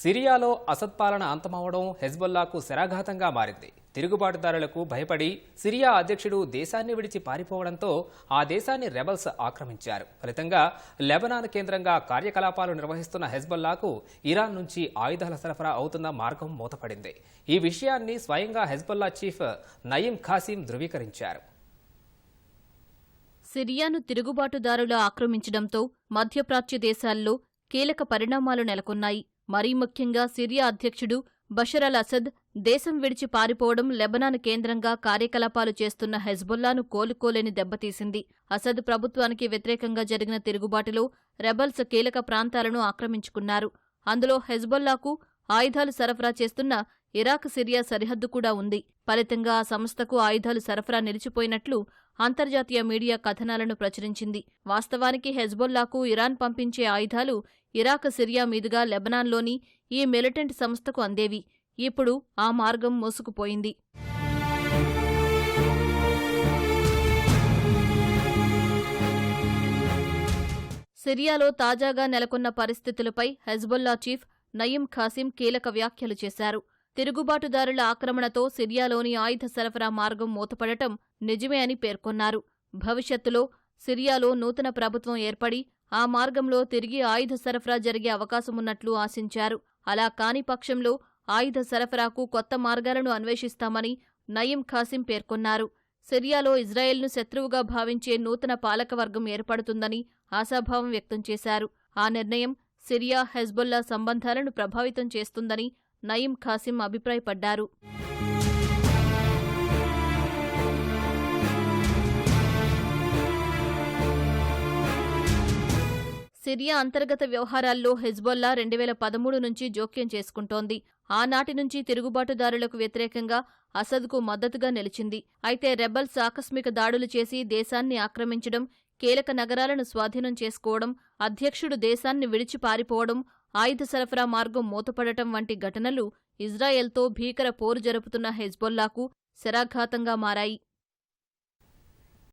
సిరియాలో అసద్ పాలన అంతమవడం హెజ్బొల్లాకు శరాఘాతంగా మారింది. తిరుగుబాటుదారులకు భయపడి సిరియా అధ్యక్షుడు దేశాన్ని విడిచి పారిపోవడంతో ఆ దేశాన్ని రెబల్స్ ఆక్రమించారు. ఫలితంగా లెబనాన్ కేంద్రంగా కార్యకలాపాలు నిర్వహిస్తున్న హెజ్బొల్లాకు ఇరాన్ నుంచి ఆయుధాల సరఫరా అవుతున్న మార్గం మూతపడింది. ఈ విషయాన్ని స్వయంగా హెజ్బొల్లా చీఫ్ నయీం ఖాసీం ధృవీకరించారు. సిరియాను తిరుగుబాటుదారులు ఆక్రమించడంతో మధ్యప్రాచ్య దేశాల్లో కీలక పరిణామాలు నెలకొన్నాయి. మరీ ముఖ్యంగా సిరియా అధ్యక్షుడు బషర్ అల్ అసద్ దేశం విడిచి పారిపోవడం లెబనాన్ కేంద్రంగా కార్యకలాపాలు చేస్తున్న హెజ్బొల్లాను కోలుకోలేని దెబ్బతీసింది. అసద్ ప్రభుత్వానికి వ్యతిరేకంగా జరిగిన తిరుగుబాటులో రెబల్స్ కీలక ప్రాంతాలను ఆక్రమించుకున్నారు. అందులో హెజ్బొల్లాకు ఆయుధాలు సరఫరా చేస్తున్న ఇరాక్ సిరియా సరిహద్దు కూడా ఉంది. ఫలితంగా ఆ సంస్థకు ఆయుధాలు సరఫరా నిలిచిపోయినట్లు అంతర్జాతీయ మీడియా కథనాలను ప్రచురించింది. వాస్తవానికి హెజ్బొల్లాకు ఇరాన్ పంపించే ఆయుధాలు ఇరాక్ సిరియా మీదుగా లెబనాన్లోని ఈ మిలిటెంట్ సంస్థకు అందేవి. ఇప్పుడు ఆ మార్గం మూసుకుపోయింది. సిరియాలో తాజాగా నెలకొన్న పరిస్థితులపై హెజ్బొల్లా చీఫ్ నయీం ఖాసిం కీలక వ్యాఖ్యలు చేశారు. తిరుగుబాటుదారుల ఆక్రమణతో సిరియాలోని ఆయుధ సరఫరా మార్గం మూతపడటం నిజమే అని పేర్కొన్నారు. భవిష్యత్తులో సిరియాలో నూతన ప్రభుత్వం ఏర్పడి ఆ మార్గంలో తిరిగి ఆయుధ సరఫరా జరిగే అవకాశమున్నట్లు ఆశించారు. అలా కాని పక్షంలో ఆయుధ సరఫరాకు కొత్త మార్గాలను అన్వేషిస్తామని నయీం ఖాసిం పేర్కొన్నారు. సిరియాలో ఇజ్రాయెల్ను శత్రువుగా భావించే నూతన పాలకవర్గం ఏర్పడుతుందని ఆశాభావం వ్యక్తం చేశారు. ఆ నిర్ణయం సిరియా హెజ్బొల్లా సంబంధాలను ప్రభావితం చేస్తుందని నయీం ఖాసిం అభిప్రాయపడ్డారు. సిరియా అంతర్గత వ్యవహారాల్లో హెజ్బొల్లా రెండు వేల పదమూడు నుంచి జోక్యం చేసుకుంటోంది. ఆనాటి నుంచి తిరుగుబాటుదారులకు వ్యతిరేకంగా అసద్కు మద్దతుగా నిలిచింది. అయితే రెబల్స్ ఆకస్మిక దాడులు చేసి దేశాన్ని ఆక్రమించడం కీలక నగరాలను స్వాధీనం చేసుకోవడం అధ్యక్షుడు దేశాన్ని విడిచి పారిపోవడం ఆయుధ సరఫరా మార్గం మూతపడటం వంటి ఘటనలు ఇజ్రాయెల్తో భీకర పోరు జరుపుతున్న హెజ్బొల్లాకు శరాఘాతంగా మారాయి.